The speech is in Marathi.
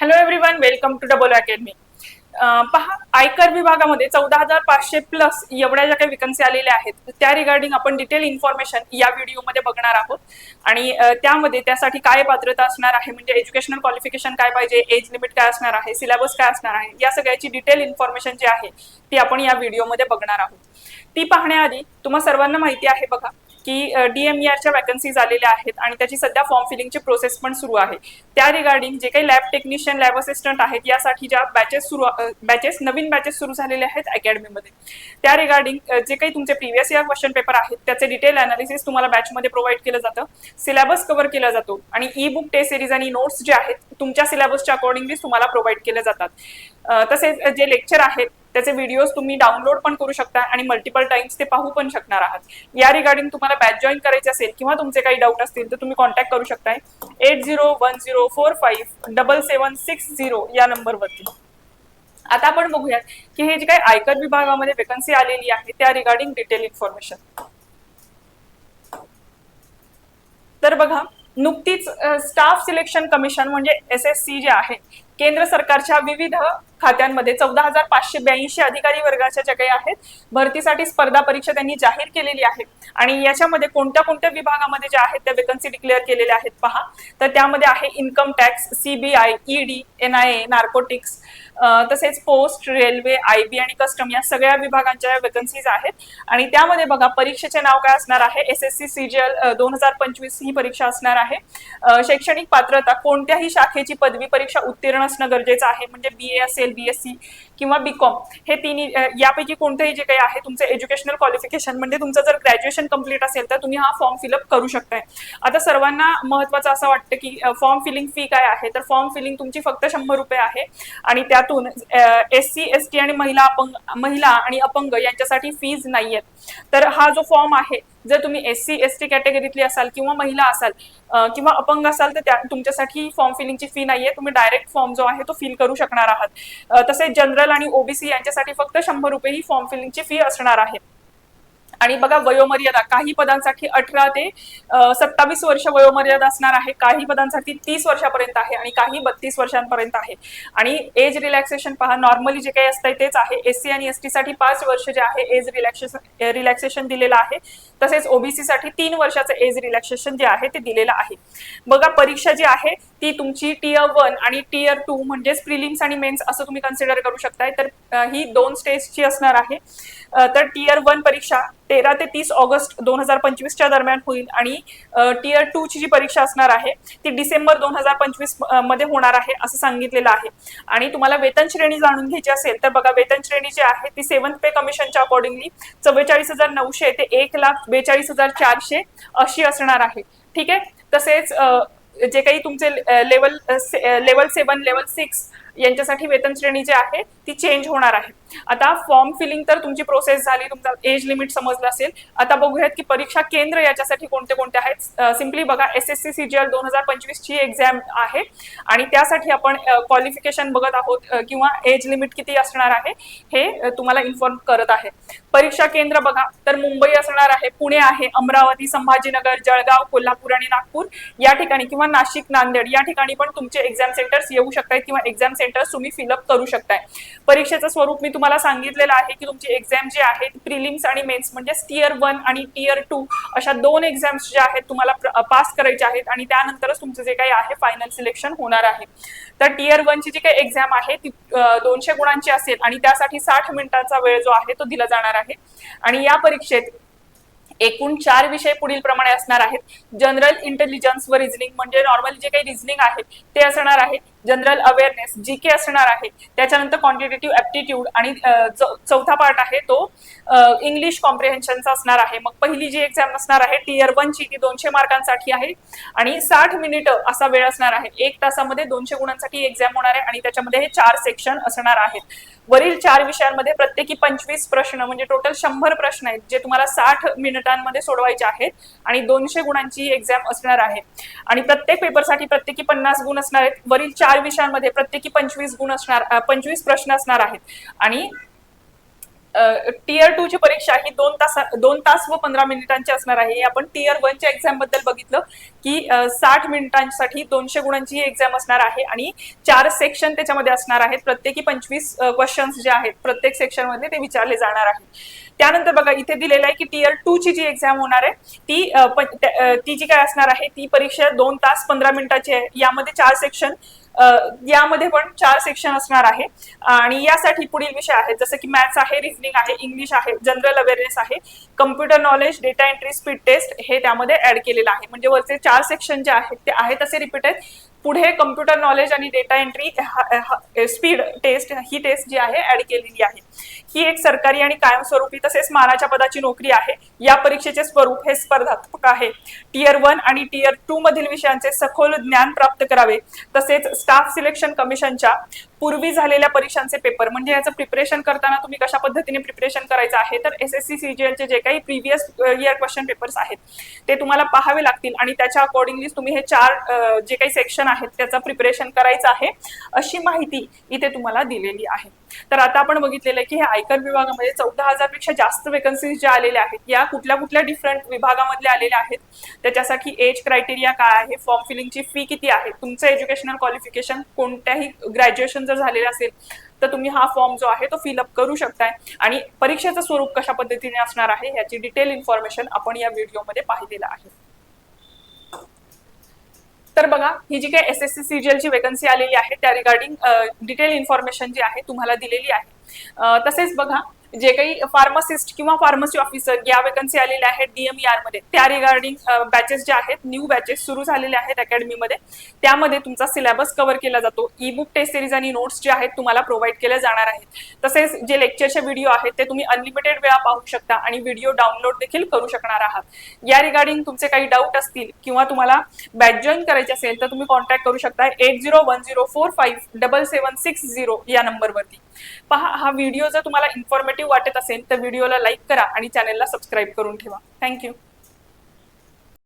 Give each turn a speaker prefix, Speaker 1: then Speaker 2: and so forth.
Speaker 1: Hello everyone welcome to double academy पहा आयकर विभागामध्ये चौदा हजार पाचशे प्लस एवढ्या ज्या काही विकन्सी आलेल्या आहेत त्या रिगार्डिंग आपण डिटेल इन्फॉर्मेशन या व्हिडिओमध्ये बघणार आहोत. आणि त्यामध्ये त्यासाठी काय पात्रता असणार आहे म्हणजे एज्युकेशनल क्वालिफिकेशन काय पाहिजे एज लिमिट काय असणार आहे सिलेबस काय असणार आहे या सगळ्याची डिटेल इन्फॉर्मेशन जी आहे ती आपण या व्हिडिओमध्ये बघणार आहोत. ती पाहण्याआधी तुम्हा सर्वांना माहिती आहे बघा की डीएमईआरच्या वॅकन्सीज आलेल्या आहेत आणि त्याची सध्या फॉर्म फिलिंगची प्रोसेस पण सुरू आहे. त्या रिगार्डिंग जे काही लॅब टेक्निशियन लॅब असिस्टंट आहेत यासाठी ज्या बॅचेस सुरू बॅचेस नवीन बॅचेस सुरू झालेले आहेत अकॅडमीमध्ये त्या रिगार्डिंग जे काही तुमचे प्रिव्हियस इयर क्वेश्चन पेपर आहेत त्याचे डिटेल अनालिसिस तुम्हाला बॅचमध्ये प्रोव्हाइड केलं जातं. सिलेबस कव्हर केला जातो आणि ई बुक टेस्ट सिरीज आणि नोट्स जे आहेत तुमच्या सिलेबसच्या अकॉर्डिंगली तुम्हाला प्रोव्हाइड केले जातात. तसेच जे लेक्चर आहेत त्याचे व्हिडिओज तुम्ही डाउनलोड पण करू शकता आणि मल्टिपल टाइम्स ते पाहू पण शकणार आहात. या रिगार्डिंग तुम्हाला बॅच जॉईन करायचे असेल किंवा तुमचे काही डाऊट असतील तर तुम्ही कॉन्टॅक्ट करू शकताय. Eight zero one zero four five double seven six zero या नंबरवरती आता आपण बघूयात की हे जे काही आयकर विभागामध्ये वेकन्सी आलेली आहे त्या रिगार्डिंग डिटेल इन्फॉर्मेशन तर बघा नुकतीच स्टाफ सिलेक्शन कमिशन म्हणजे एस एस सी जे आहे केंद्र सरकारच्या विविध खात्यांमध्ये चौदा हजार पाचशे ब्याऐंशी अधिकारी वर्गाच्या ज्या काही आहेत. भरतीसाठी स्पर्धा परीक्षा त्यांनी जाहीर केलेली आहे. आणि याच्यामध्ये कोणत्या कोणत्या विभागामध्ये ज्या आहेत त्या वेकन्सी डिक्लेअर केलेल्या आहेत पहा. तर त्यामध्ये आहे income tax CBI ED NIA narcotics तसेच पोस्ट रेल्वे आय बी आणि कस्टम या सगळ्या विभागांच्या वेकन्सीज आहेत. आणि त्यामध्ये बघा परीक्षेचे नाव काय असणार आहे? एस एस सी सीजीएल दोन हजार पंचवीस ही परीक्षा असणार आहे. शैक्षणिक पात्रता कोणत्याही शाखेची पदवी परीक्षा उत्तीर्ण असणं गरजेचं आहे. म्हणजे बी ए असेल बी एस सी किंवा बी कॉम हे तिन्ही यापैकी कोणतंही जे काही आहे तुमचं एज्युकेशनल क्वालिफिकेशन म्हणजे तुमचं जर ग्रॅज्युएशन कंप्लीट असेल तर तुम्ही हा फॉर्म फिलअप करू शकताय. आता सर्वांना महत्वाचं असं वाटतं की फॉर्म फिलिंग फी काय आहे? तर फॉर्म फिलिंग तुमची फक्त शंभर रुपये आहे. आणि त्यातून एस सी एस टी आणि महिला अपंग महिला आणि अपंग यांच्यासाठी फीज नाही आहेत तर हा जो फॉर्म आहे जर तुम्ही एस सी एस टी कॅटेगरीतली असाल किंवा महिला असाल किंवा अपंग असाल तर त्या तुमच्यासाठी फॉर्म फिलिंगची फी नाहीये. तुम्ही डायरेक्ट फॉर्म जो आहे तो फिल करू शकणार आहात. तसेच जनरल आणि ओबीसी यांच्यासाठी फक्त शंभर रुपये ही फॉर्म फिलिंगची फी असणार आहे. आणि बघा वयोमर्यादा काही पदांसाठी अठरा ते सत्तावीस वर्ष वयोमर्यादा असणार आहे. काही पदांसाठी तीस वर्षापर्यंत आहे आणि काही बत्तीस वर्षांपर्यंत आहे. आणि एज रिलॅक्सेशन पहा नॉर्मली जे काही असतंय तेच आहे. एस सी आणि एसटी साठी पाच वर्ष जे आहे एज रिलॅक्सेशन रिलॅक्सेशन दिलेलं आहे. तसेच ओबीसी साठी तीन वर्षाचं एज रिलॅक्सेशन जे आहे ते दिलेलं आहे. बघा परीक्षा जी आहे ती तुमची टीयर वन आणि टीयर टू म्हणजेच प्रिलिम्स आणि मेन्स असं तुम्ही कन्सिडर करू शकताय. तर ही दोन स्टेजची असणार आहे. तर टीयर वन परीक्षा तेरा ते तीस ऑगस्ट दोन हजार पंचवीसच्या दरम्यान होईल आणि टीयर टू ची जी परीक्षा असणार आहे ती डिसेंबर दोन हजार पंचवीसमध्ये होणार आहे असं सांगितलेलं आहे. आणि तुम्हाला वेतन श्रेणी जाणून घ्यायची असेल तर बघा वेतन श्रेणी जी आहे ती सेव्हन्थ पे कमिशनच्या अकॉर्डिंगली चव्वेचाळीस हजार नऊशे ते एक लाख बेचाळीस हजार चारशे अशी असणार आहे. ठीक आहे? तसेच जे काही तुमचे level level seven level six यांच्यासाठी वेतन श्रेणी जी आहे ती चेंज होणार आहे. आता फॉर्म फिलिंग तर तुमची प्रोसेस झाली तुमचा एज लिमिट समजलं असेल. आता बघूयात की परीक्षा केंद्र याच्यासाठी कोणते कोणते आहेत. सिम्पली बघा एस एस सी सीजीएल दोन हजार पंचवीस ची एक्झाम आहे. आणि त्यासाठी आपण क्वालिफिकेशन बघत आहोत किंवा एज लिमिट किती असणार आहे हे तुम्हाला इन्फॉर्म करत आहे. परीक्षा केंद्र बघा तर मुंबई असणार आहे पुणे आहे अमरावती संभाजीनगर जळगाव कोल्हापूर आणि नागपूर. या ठिकाणी किंवा नाशिक नांदेड या ठिकाणी पण तुमचे एक्झाम सेंटर्स येऊ शकतात किंवा एक्झाम सेंटर सेंटर्स तुम्ही फिलअप करू शकताय. परीक्षेचं स्वरूप मी तुम्हाला सांगितलेलं आहे की तुमची एक्झाम जी आहे प्रिलिम्स आणि मेन्स म्हणजे टियर वन आणि टियर टू अशा दोन एक्झाम्स ज्या आहेत तुम्हाला पास करायच्या आहेत आणि त्यानंतरच तुमचं जे काही आहे फायनल सिलेक्शन होणार आहे. तर टियर वनची जी काही एक्झाम आहे ती दोनशे गुणांची असेल आणि त्यासाठी साठ मिनिटांचा वेळ जो आहे तो दिला जाणार आहे. आणि या परीक्षेत एकूण चार विषय पुढील प्रमाणे असणार आहेत. जनरल इंटेलिजन्स व रिझनिंग म्हणजे नॉर्मल जे काही रिझनिंग आहे ते असणार आहे. जनरल अवेअरनेस जी के असणार आहे त्याच्यानंतर क्वांटिटेटिव्ह ऍप्टिट्यूड आणि चौथा पार्ट आहे तो इंग्लिश कॉम्प्रिहेन्शनचा असणार आहे. मग पहिली जी एक्झाम असणार आहे टियर ची ती दोनशे मार्कांसाठी आहे आणि साठ मिनिटं असा वेळ असणार आहे. एक तासामध्ये दोनशे गुणांसाठी एक्झाम होणार आहे आणि त्याच्यामध्ये हे चार सेक्शन असणार आहेत. वरील चार विषयांमध्ये प्रत्येकी पंचवीस प्रश्न म्हणजे टोटल शंभर प्रश्न आहेत जे तुम्हाला साठ मिनिटांमध्ये सोडवायचे आहेत आणि दोनशे गुणांची एक्झाम असणार आहे. आणि प्रत्येक पेपरसाठी प्रत्येकी पन्नास गुण असणार आहेत. वरील चार विषयांमध्ये प्रत्येकी पंचवीस गुण असणार पंचवीस प्रश्न असणार आहेत. आणि टीयर टू ची परीक्षा ही दोन तास दोन तास व पंधरा मिनिटांची असणार आहे. आपण टीयर वनच्या एक्झामबद्दल बघितलं की साठ मिनिटांसाठी दोनशे गुणांची ही एक्झाम असणार आहे आणि चार सेक्शन त्याच्यामध्ये असणार आहेत. प्रत्येकी पंचवीस क्वेश्चन्स जे आहेत प्रत्येक सेक्शनमध्ये ते विचारले जाणार आहेत. त्यानंतर बघा इथे दिलेलं आहे की टीयर टू ची जी एक्झाम होणार आहे ती ती जी काय असणार आहे ती परीक्षा दोन तास पंधरा मिनिटाची आहे. यामध्ये चार सेक्शन यामध्ये पण चार सेक्शन असणार आहे. आणि यासाठी पुढील विषय आहेत जसं की मॅथ्स आहे रिझनिंग आहे इंग्लिश आहे जनरल अवेअरनेस आहे. Computer knowledge data entry speed test हे त्यामध्ये ऍड केलेलं आहे. म्हणजे वरचे चार सेक्शन जे आहेत ते आहेत तसे रिपीट आहेत. पुढे कम्प्युटर नॉलेज आणि डेटा एंट्री स्पीड टेस्ट ही टेस्ट जी आहे ऍड केलेली आहे. ही एक सरकारी आणि कायमस्वरूपी तसेच मानाच्या पदाची नोकरी आहे. या परीक्षेचे स्वरूप हे स्पर्धात्मक आहे. टियर वन आणि टियर टू मधील विषयांचे सखोल ज्ञान प्राप्त करावे. तसेच स्टाफ सिलेक्शन कमिशनच्या पूर्वी झालेल्या परीक्षांचे पेपर म्हणजे याचं प्रिपरेशन करताना तुम्ही कशा पद्धतीने प्रिपरेशन करायचं आहे तर एस एस सी सीजीएलचे जे काही प्रिव्हियस इयर क्वेश्चन पेपर्स आहेत ते तुम्हाला पाहावे लागतील आणि त्याच्या अकॉर्डिंगली तुम्ही हे चार जे काही सेक्शन आहेत त्याचं प्रिपरेशन करायचं आहे अशी माहिती इथे तुम्हाला दिलेली आहे. तर आता आपण बघितलेलं आहे की हे आयकर विभागामध्ये चौदा हजारपेक्षा जास्त वेकन्सीज ज्या आलेल्या आहेत या कुठल्या कुठल्या डिफरंट विभागामधल्या आलेल्या आहेत? त्याच्यासाठी एज क्रायटेरिया काय आहे? फॉर्म फिलिंगची फी किती आहे? तुमचं एज्युकेशनल क्वालिफिकेशन कोणत्याही ग्रॅज्युएशन जर झालेलं असेल तर तुम्ही हा फॉर्म जो आहे तो फिलअप करू शकताय. आणि परीक्षेचं स्वरूप कशा पद्धतीने असणार आहे याची डिटेल इन्फॉर्मेशन आपण या व्हिडिओमध्ये पाहिलेलं आहे. तर बघा ही जी काही एस एस सी सीजीएल ची वेकन्सी आलेली आहे त्या रिगार्डिंग डिटेल इन्फॉर्मेशन जी आहे तुम्हाला दिलेली आहे. तसेच बघा जे काही फार्मासिस्ट किंवा फार्मसी ऑफिसर या वेकन्सी आलेल्या आहेत डीएमईआरमध्ये त्या रिगार्डिंग बॅचेस ज्या आहेत न्यू बॅचेस सुरू झालेल्या आहेत अकॅडमीमध्ये त्यामध्ये तुमचा सिलेबस कव्हर केला जातो. ई बुक टेस्ट सिरीज आणि नोट्स जे आहेत तुम्हाला प्रोव्हाइड केल्या जाणार आहेत. तसेच जे लेक्चरचे व्हिडिओ आहेत ते तुम्ही अनलिमिटेड वेळा पाहू शकता आणि व्हिडिओ डाउनलोड देखील करू शकणार आहात. या रिगार्डिंग तुमचे काही डाऊट असतील किंवा तुम्हाला बॅच जॉईन करायचे असेल तर तुम्ही कॉन्टॅक्ट करू शकता eight zero one zero four five double seven six zero या नंबरवरती पहा हा व्हिडिओ जर तुम्हाला इन्फॉर्मेटिव्ह वाटत असेल तर व्हिडिओला लाईक करा आणि चॅनेलला सबस्क्राईब करून ठेवा. थँक्यू